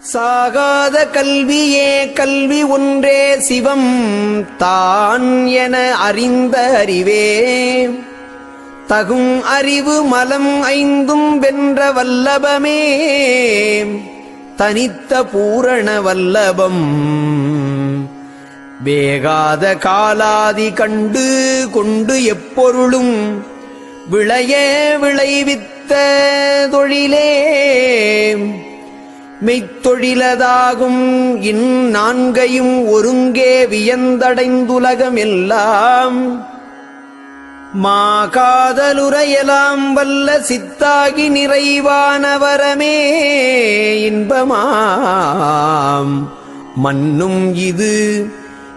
சாகாத கல்வியே கல்வி ஒன்றே சிவம் தான் என அறிந்த அறிவே தகும் அறிவு மலம் ஐந்தும் வென்ற வல்லபமே. தனித்த பூரண வல்லபம். வேகாத காலாதி கண்டு கொண்டு எப்பொருளும் விளைய விளைவித்த தொழிலே. மெய்த்தொழிலதாகும். இந்நான்கையும் ஒருங்கே வியந்தடைந்துலகமெல்லாம். மாகாதலுரையலாம் வல்ல சித்தாகி நிறைவானவரமே இன்பமாம். மன்னும் இது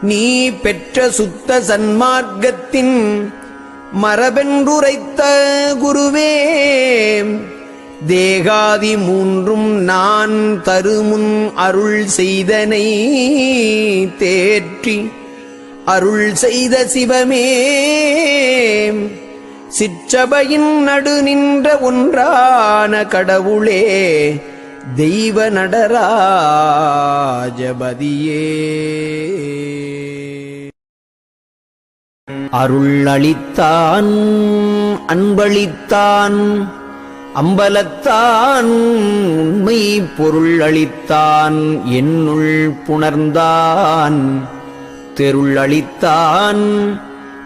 நீ பெற்ற சுத்த சன்மார்க்கத்தின் மரபென்றுரைத்த குருவே. தேகாதி மூன்றும் நான் தருமுன் அருள் செய்தனை தேற்றி அருள் செய்த சிவமே. சிற்றபையின் நடு நின்ற ஒன்றான கடவுளே தெய்வ நடராஜபதியே. அருள் அளித்தான் அன்பளித்தான் அம்பலத்தான் உண்மை பொருள் அளித்தான் என்னுள் புணர்ந்தான். தெருள் அளித்தான்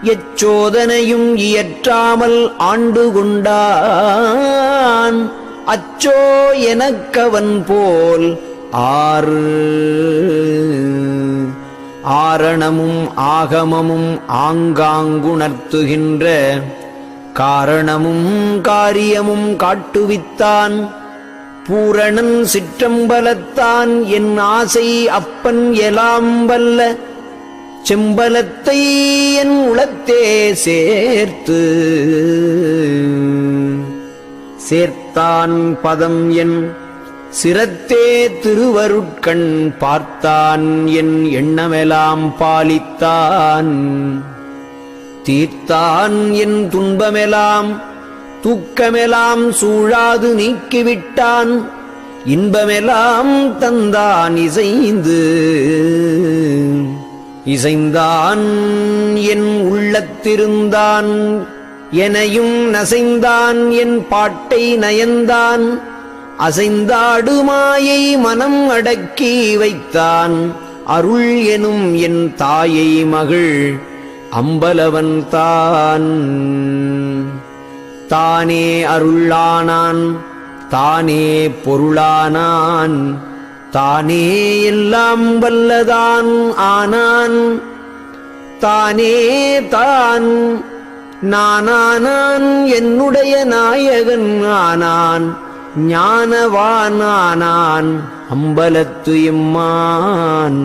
எச்சோதனையும் இயற்றாமல் ஆண்டு கொண்டான். அச்சோ எனக்கவன் போல் ஆறு. ஆரணமும் ஆகமமும் ஆங்காங்குணர்த்துகின்ற காரணமும் காரியமும் காட்டுவித்தான். பூரணன் சிற்றம்பலத்தான் என் ஆசை அப்பன் எலாம் வல்ல. செம்பலத்தை என் உளத்தே சேர்த்து. சேர்த்தான் பதம் என் சிரத்தே திருவருட்கண் பார்த்தான் என் எண்ணமெலாம் பாலித்தான். தீர்த்தான் என் துன்பமெலாம். துக்கமெலாம் சூழாது நீக்கிவிட்டான். இன்பமெல்லாம் தந்தான் இசைந்து. இசைந்தான் என் உள்ளத்திருந்தான். எனையும் நசைந்தான் என் பாட்டை நயந்தான். அசைந்தாடு மாயை மனம் அடக்கி வைத்தான். அருள் எனும் என் தாயை மகள் அம்பலவன் தான். தானே அருளானான் தானே பொருளானான் தானே எல்லாம் வல்லதான் ஆனான். தானே தான் நானானான் என்னுடைய நாயகன் ஆனான் ஞானவான் ஆனான் அம்பலத்து எம்மான்.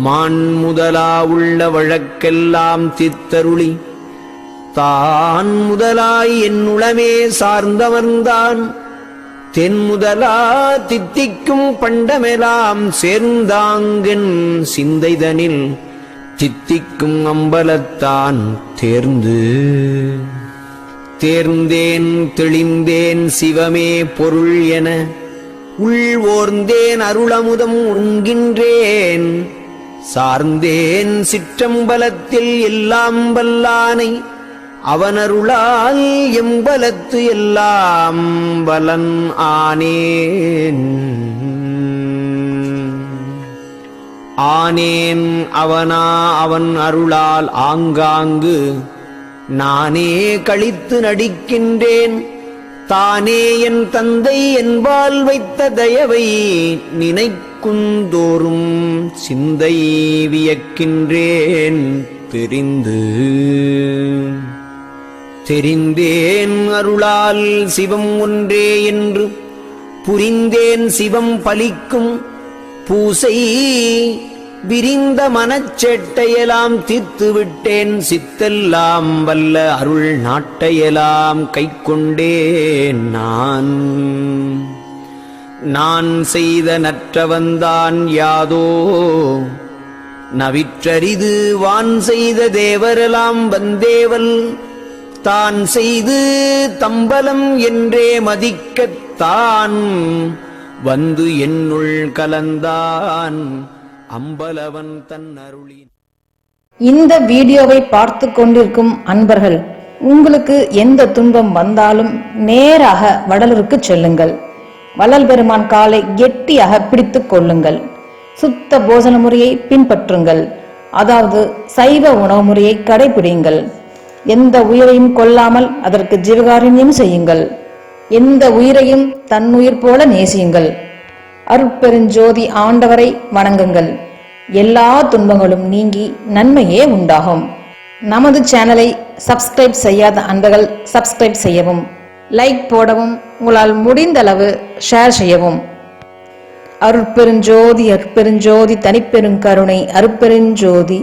மான் முதலா உள்ள வழக்கெல்லாம் தித்தருளி தான் முதலாய் என்னுளமே சார்ந்தவர்ந்தான். தென் முதலா தித்திக்கும் பண்டமெலாம் சேர்ந்தாங்கன் சிந்தைதனில். தித்திக்கும் அம்பலத்தான் தேர்ந்து. தேர்ந்தேன் தெளிந்தேன் சிவமே பொருள் என. உள் ஓர்ந்தேன் அருளமுதம் உண்கின்றேன். சார்ந்தேன் சிற்றம்பலத்தில் எல்லாம் வல்லானை அவனருளால் எம்பலத்து எல்லாம் வலன் ஆனேன். ஆனேன் அவனா அவன் அருளால் ஆங்காங்கு நானே கழித்து நடிக்கின்றேன். தானே என் தந்தை என்பால் வைத்த தயவை நினைக்குந்தோறும் சிந்தை வியக்கின்றேன் தெரிந்து. தெரிந்தேன் அருளால் சிவம் ஒன்றே என்று. புரிந்தேன் சிவம் பலிக்கும் பூசை. விரிந்த மனச்சேட்டையெல்லாம் தீர்த்து விட்டேன் சித்தெல்லாம் வல்ல அருள் நாட்டையெல்லாம் கைக்கொண்டேன் நான். நான் செய்த நற்றவந்தான் யாதோ. நவிற்றரிது வான் செய்த தேவரெல்லாம் வந்தேவல். தான் செய்து தம்பலம் என்றே மதிக்கத்தான் வந்து என்னுள் கலந்தான் அம்பலவன் தன் அருளின். இந்த வீடியோவை பார்த்து கொண்டிருக்கும் அன்பர்கள் உங்களுக்கு எந்த துன்பம் வந்தாலும் நேராக வடலூருக்கு செல்லுங்கள். வள்ளல் பெருமான் காலை கெட்டியாக பிடித்து கொள்ளுங்கள். சுத்த போஜன முறையை பின்பற்றுங்கள். அதாவது சைவ உணவு முறையை கடைபிடிங்கள் எந்த உயிரையும் கொல்லாமல் அதற்கு ஜீவகாரண்யம் செய்யுங்கள். எந்த உயிரையும் தன்னுயிர் போல நேசியுங்கள். அருட்பெருஞ்சோதி ஆண்டவரை வணங்குங்கள். எல்லா துன்பங்களும் நீங்கி நன்மையே உண்டாகும். நமது சேனலை சப்ஸ்கிரைப் செய்யாத அன்பர்கள் சப்ஸ்கிரைப் செய்யவும். லைக் போடவும் உங்களால் முடிந்தளவு ஷேர் செய்யவும். அருட்பெருஞ்சோதி அருட்பெருஞ்சோதி தனிப்பெருங்கருணை அருட்பெருஞ்சோதி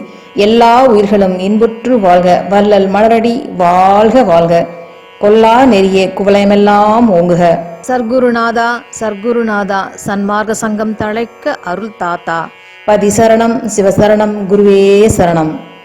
எல்லா உயிர்களும் இன்புற்று வாழ்க வள்ளல் மலரடி வாழ்க வாழ்க. கொல்லா நெறிய குவலயமெல்லாம் ஓங்குக. சர்க்குருநாதா சர்க்குருநாதா சன்மார்க்க சங்கம் தழைக்க அருள் தாத்தா பதி சரணம் சிவசரணம் குருவே சரணம்.